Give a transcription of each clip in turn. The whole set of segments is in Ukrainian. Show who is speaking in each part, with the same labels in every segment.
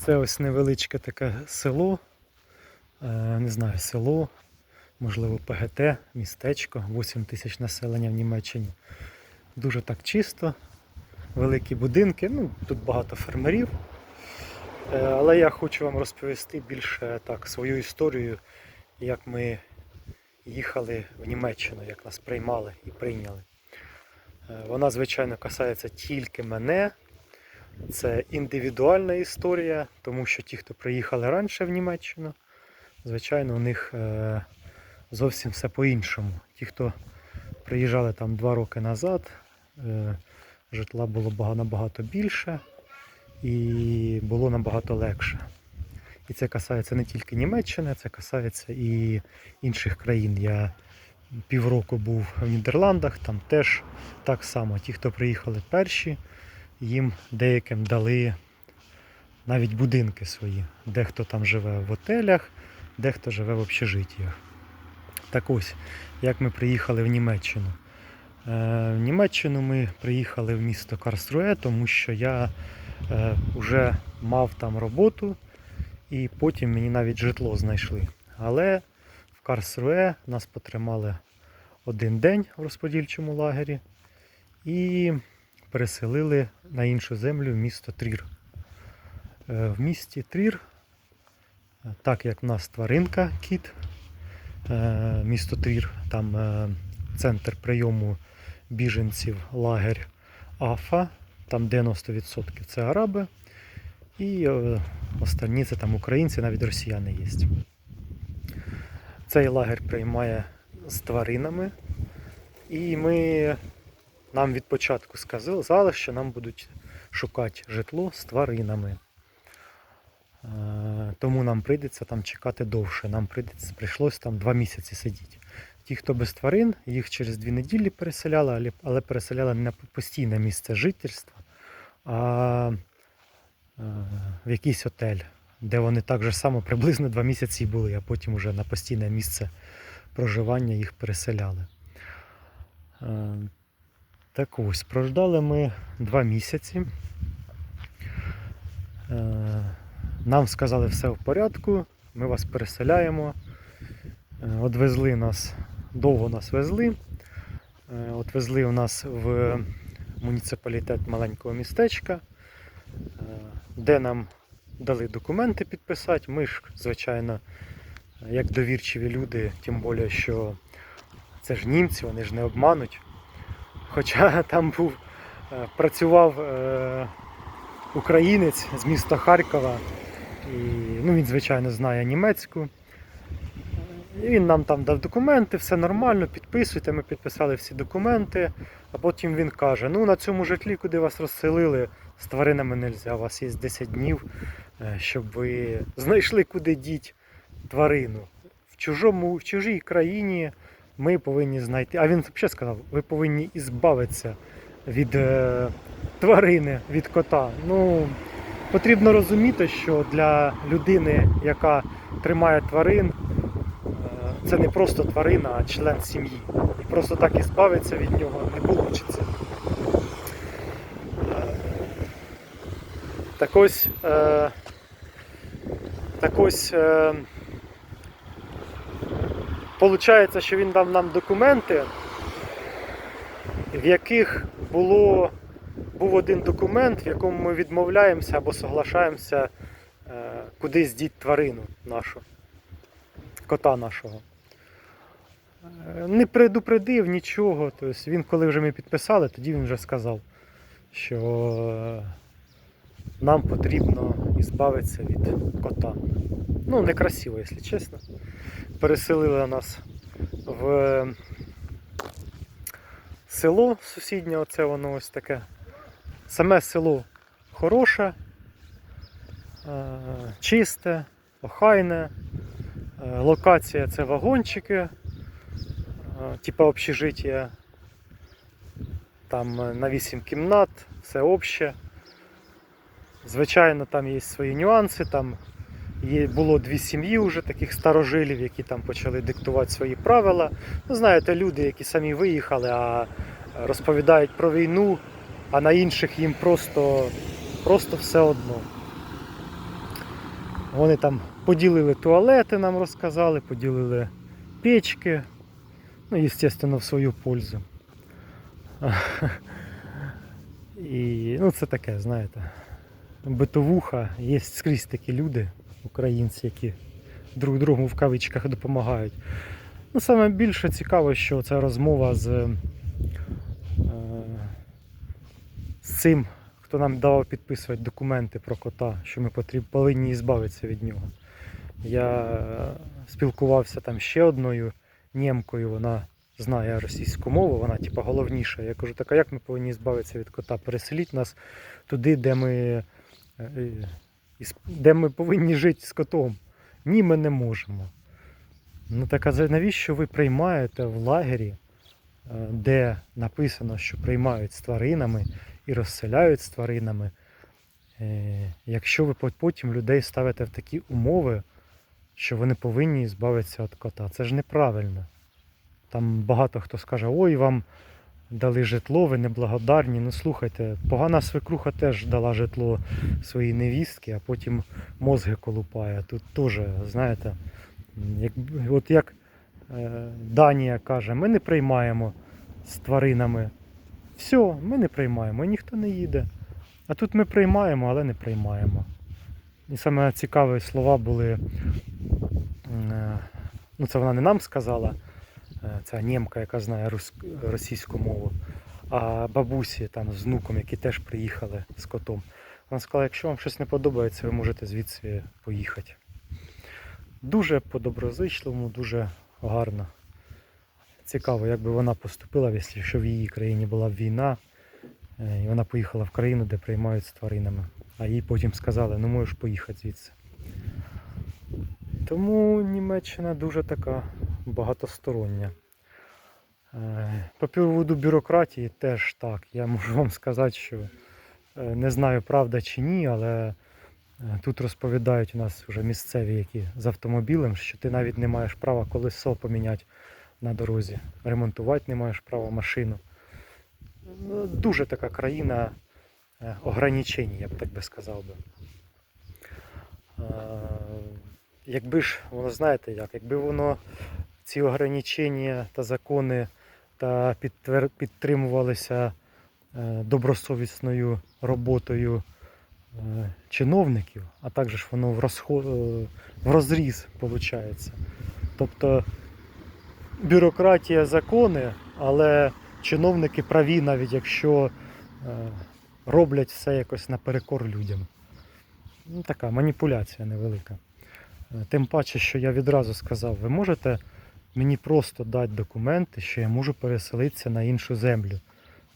Speaker 1: Це ось невеличке таке село, е, не знаю, село, можливо, ПГТ, містечко, 8 тисяч населення в Німеччині. Дуже так чисто, великі будинки, ну, тут багато фермерів. Е, Але я хочу вам розповісти більше так, свою історію, як ми їхали в Німеччину, як нас приймали і прийняли. Е, Вона, звичайно, касається тільки мене. Це індивідуальна історія, тому що ті, хто приїхали раніше в Німеччину, звичайно, у них е, зовсім все по-іншому. Ті, хто приїжджали там два роки назад, е, житла було набагато більше і було набагато легше. І це касається не тільки Німеччини, це касається і інших країн. Я півроку був в Нідерландах, там теж так само. Ті, хто приїхали перші, їм деяким дали навіть будинки свої. Дехто там живе в отелях, дехто живе в общежиттях. Так ось, як ми приїхали в Німеччину. Е, В Німеччину ми приїхали в місто Карсруе, тому що я е, вже мав там роботу, і потім мені навіть житло знайшли. Але в Карсруе нас потримали один день в розподільчому лагері і переселили на іншу землю в місто Трір. Е, В місті Трір, е, так як в нас тваринка кіт, е, місто Трір, там центр прийому біженців, лагерь Афа, там 90% це араби, і останні це там українці, навіть росіяни є. Цей лагерь приймає з тваринами, і ми нам від початку сказали, що нам будуть шукати житло з тваринами. Е, Тому нам прийдеться там чекати довше. Нам прийдеться, прийшлось там два місяці сидіти. Ті, хто без тварин, їх через дві неділі переселяли, але, переселяли не на постійне місце жительства, а е, в якийсь отель, де вони так же само приблизно два місяці були, а потім вже на постійне місце проживання їх переселяли. Так ось, прождали ми два місяці. Е, Нам сказали все в порядку, ми вас переселяємо. Е, Одвезли нас, довго нас везли. Е, От у нас в муніципалітет маленького містечка, де нам дали документи підписати. Ми ж, звичайно, як довірчиві люди, тим більше, що це ж німці, вони ж не обмануть. Хоча там був, е, працював е, українець з міста Харкова, і ну, він, звичайно, знає німецьку. І він нам там дав документи, все нормально, підписуйте, ми підписали всі документи. А потім він каже: ну на цьому житлі, куди вас розселили, з тваринами не можна, у вас є 10 днів, е, щоб ви знайшли, куди діть тварину. В, чужому, в чужій країні ми повинні знайти. А він взагалі сказав, ви повинні ізбавитися від е, тварини, від кота. Ну, потрібно розуміти, що для людини, яка тримає тварин, е, це не просто тварина, а член сім'ї. І просто так і збавитися від нього не вийде. Так ось, е, так ось е, Получається, що він дав нам документи, в яких було, був один документ, в якому ми відмовляємося або соглашаємося е, кудись діть тварину нашу, кота нашого. Е, Не предупредив нічого. Тобто він, коли вже ми підписали, тоді він вже сказав, що е, нам потрібно ізбавитися від кота. Ну, некрасиво, якщо чесно переселили нас в село сусіднє, оце воно ось таке. Саме село хороше, е, чисте, охайне. Е, Локація це вагончики, е, типа общежиття. Там на 8 кімнат, все обще. Звичайно, там є свої нюанси, там Є, було дві сім'ї вже таких старожилів, які там почали диктувати свої правила. Ну, знаєте, люди, які самі виїхали, а розповідають про війну, а на інших їм просто, просто все одно. Вони там поділили туалети, нам розказали, поділили печки. Ну, естественно, в свою пользу. І ну, це таке, знаєте, битовуха. Є скрізь такі люди, українці, які друг другу в кавичках допомагають. Ну, саме більше цікаво, що ця розмова з, е, з цим, хто нам давав підписувати документи про кота, що ми повинні збавитися від нього. Я е, спілкувався там ще одною нємкою, вона знає російську мову, вона типа головніша. Я кажу, так а як ми повинні збавитися від кота? Переселіть нас туди, де ми, де ми повинні жити з котом. Ні, ми не можемо. Ну так а навіщо ви приймаєте в лагері, е, де написано, що приймають з тваринами і розселяють з тваринами, е, якщо ви потім людей ставите в такі умови, що вони повинні збавитися від кота. Це ж неправильно. Там багато хто скаже, ой, вам дали житло, ви неблагодарні. Ну слухайте, погана свекруха теж дала житло своїй невістки, а потім мозги колупає. Тут теж, знаєте, як, от як е, Данія каже, ми не приймаємо з тваринами. Все, ми не приймаємо, ніхто не їде. А тут ми приймаємо, але не приймаємо. І саме цікаві слова були. е, Ну, це вона не нам сказала, ця німка, яка знає російську мову, а бабусі там з внуком, які теж приїхали з котом. Вона сказала, якщо вам щось не подобається, ви можете звідси поїхати. Дуже по-доброзичливому, дуже гарно. Цікаво, як би вона поступила, якщо в її країні була війна, е, і вона поїхала в країну, де приймають з тваринами. А їй потім сказали, ну можеш поїхати звідси. Тому Німеччина дуже така багатостороння. Е, По поводу бюрократії теж так. Я можу вам сказати, що е, не знаю, правда чи ні, але е, тут розповідають у нас вже місцеві, які з автомобілем, що ти навіть не маєш права колесо поміняти на дорозі, ремонтувати не маєш права машину. Ну, Дуже така країна ограничень, я б так би сказав би. Якби ж воно знаєте як, якби воно ці ограничення та закони та підтримувалися е, добросовісною роботою е, чиновників, а також воно в, розход, в розріз виходить. Тобто бюрократія закони, але чиновники праві, навіть якщо е, роблять все якось наперекор людям. Ну, така маніпуляція невелика. Е, Тим паче, що я відразу сказав, ви можете мені просто дати документи, що я можу переселитися на іншу землю.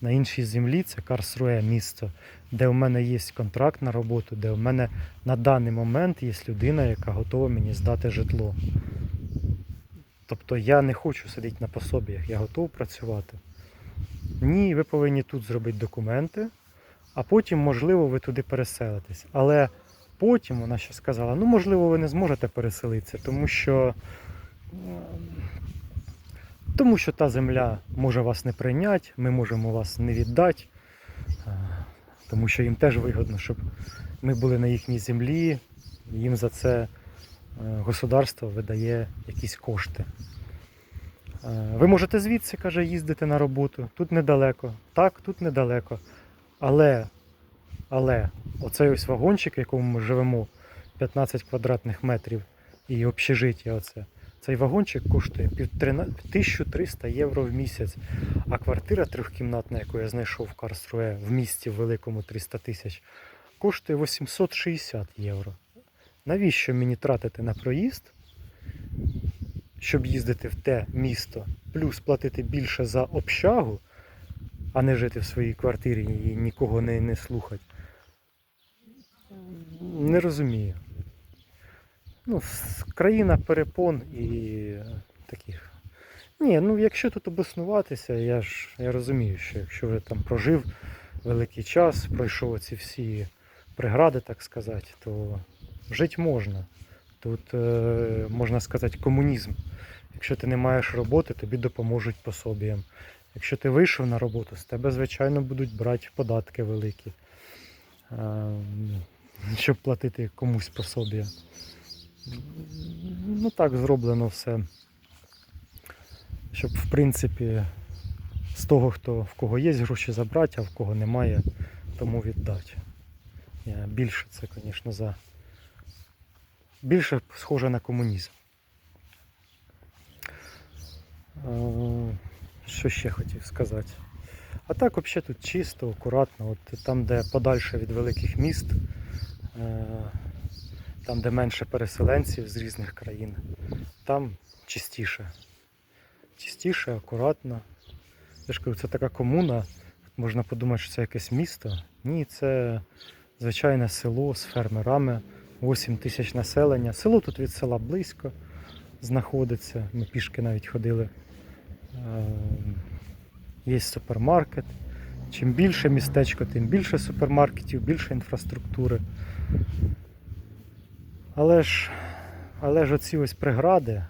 Speaker 1: На іншій землі це Карсруе місто, де у мене є контракт на роботу, де у мене на даний момент є людина, яка готова мені здати житло. Тобто я не хочу сидіти на пособіях, я готовий працювати. Ні, ви повинні тут зробити документи, а потім, можливо, ви туди переселитесь. Але потім вона ще сказала, ну можливо, ви не зможете переселитися, тому що, тому що та земля може вас не прийняти, ми можемо вас не віддати, тому що їм теж вигодно, щоб ми були на їхній землі, їм за це е, государство видає якісь кошти. Е, Ви можете звідси, каже, їздити на роботу. Тут недалеко. Так, тут недалеко. Але, але оцей ось вагончик, в якому ми живемо, 15 квадратних метрів і общежиття оце. Цей вагончик коштує 1300 євро в місяць, а квартира трьохкімнатна, яку я знайшов в Карструе в місті великому 300 тисяч, коштує 860 євро. Навіщо мені тратити на проїзд, щоб їздити в те місто, плюс платити більше за общагу, а не жити в своїй квартирі і нікого не, не слухати? Не розумію. Ну, країна перепон і таких. Ні, ну якщо тут обоснуватися, я ж я розумію, що якщо ви там прожив великий час, пройшов ці всі прегради, так сказати, то жити можна. Тут, е, можна сказати, комунізм. Якщо ти не маєш роботи, тобі допоможуть пособіям. Якщо ти вийшов на роботу, з тебе, звичайно, будуть брати податки великі. Е, щоб платити комусь пособі. Ну так зроблено все. Щоб в принципі з того, хто в кого є гроші забрати, а в кого немає, тому віддати. Я більше це, звісно, за. Більше схоже на комунізм. Що ще хотів сказати? А так взагалі тут чисто, акуратно. От там, де подальше від великих міст, е, там, де менше переселенців з різних країн, там чистіше. Чистіше, акуратно. Я ж кажу, це така комуна. Можна подумати, що це якесь місто. Ні, це звичайне село з фермерами, 8 тисяч населення. Село тут від села близько знаходиться. Ми пішки навіть ходили. Е, Є супермаркет. Чим більше містечко, тим більше супермаркетів, більше інфраструктури. Але ж, але ж оці ось прегради,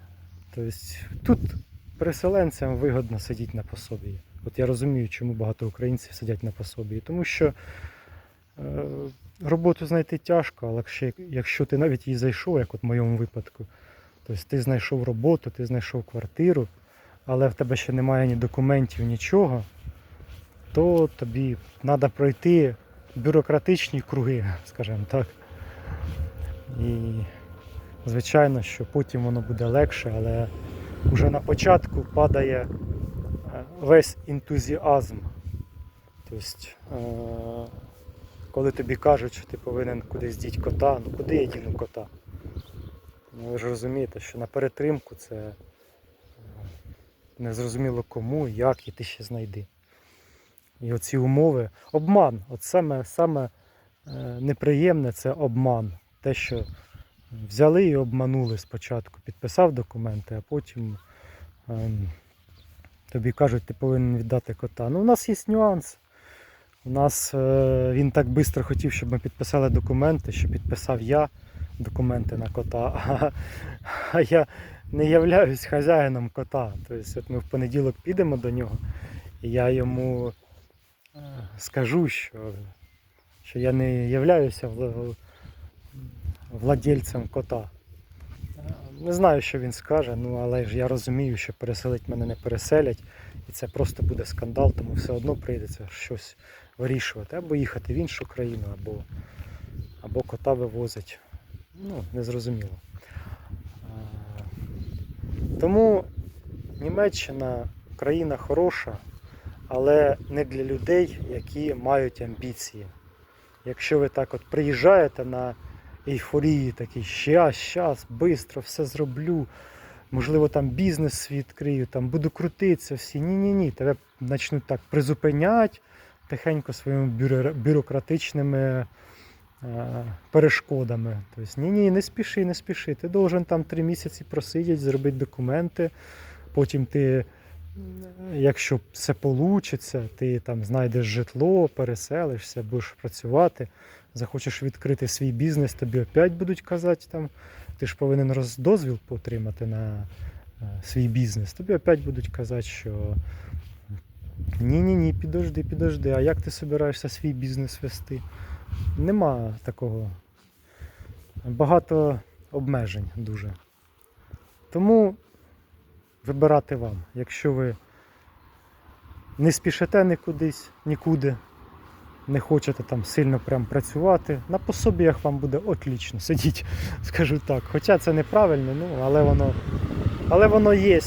Speaker 1: тобто тут переселенцям вигодно сидіти на пособі. От я розумію, чому багато українців сидять на пособі. Тому що е, роботу знайти тяжко, але якщо, якщо ти навіть її зайшов, як от в моєму випадку, тобто ти знайшов роботу, ти знайшов квартиру, але в тебе ще немає ні документів, нічого, то тобі треба пройти бюрократичні круги, скажімо так. І звичайно, що потім воно буде легше, але вже на початку падає е, весь ентузіазм. Тобто, е, коли тобі кажуть, що ти повинен кудись діть кота, ну куди я діну кота? Ну, ви ж розумієте, що на перетримку це е, незрозуміло кому, як і ти ще знайди. І оці умови. Обман. От саме, саме неприємне це обман. Те, що взяли і обманули спочатку, підписав документи, а потім ем, тобі кажуть, ти повинен віддати кота. Ну, у нас є нюанс. У нас е, він так швидко хотів, щоб ми підписали документи, що підписав я документи на кота, а, а я не являюсь хазяїном кота. Тобто, от ми в понеділок підемо до нього, і я йому е, скажу, що, що я не являюся владельцем кота. Не знаю, що він скаже, ну але ж я розумію, що переселить мене не переселять, і це просто буде скандал, тому все одно прийдеться щось вирішувати. Або їхати в іншу країну, або, або кота вивозить. Ну, незрозуміло. Тому Німеччина країна хороша, але не для людей, які мають амбіції. Якщо ви так от приїжджаєте на ейфорії, такий щас, щас, швидко, все зроблю. Можливо, там бізнес відкрию, там буду крутитися всі. Ні-ні-ні. Тебе почнуть так призупиняти тихенько своїми бюро- бюрократичними е, перешкодами. Тобто, ні-ні, не спіши, не спіши. Ти должен там три місяці просидіти, зробити документи. Потім ти, якщо все вийде, ти там знайдеш житло, переселишся, будеш працювати, захочеш відкрити свій бізнес, тобі опять будуть казати там. Ти ж повинен роздозвіл отримати на е, свій бізнес. Тобі опять будуть казати, що ні-ні ні, підожди, підожди, а як ти собираєшся свій бізнес вести? Нема такого. Багато обмежень дуже. Тому вибирати вам. Якщо ви не спішите нікудись, нікуди, не хочете там сильно прям працювати, на пособіях вам буде отлично сидіть, скажу так. Хоча це неправильно, ну, але воно, але воно є.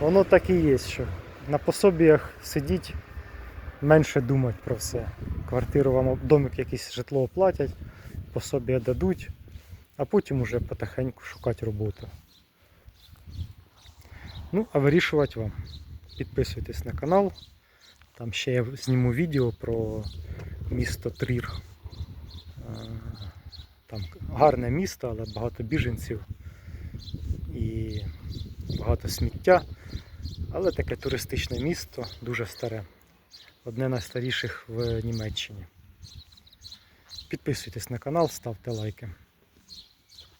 Speaker 1: Воно так і є, що на пособіях сидіть, менше думати про все. Квартиру вам домик якийсь житло оплатять, пособія дадуть, а потім уже потихеньку шукати роботу. Ну, а вирішувати вам. Підписуйтесь на канал. Там ще я зніму відео про місто Трір. Е, Там гарне місто, але багато біженців і багато сміття. Але таке туристичне місто, дуже старе. Одне з найстаріших в Німеччині. Підписуйтесь на канал, ставте лайки.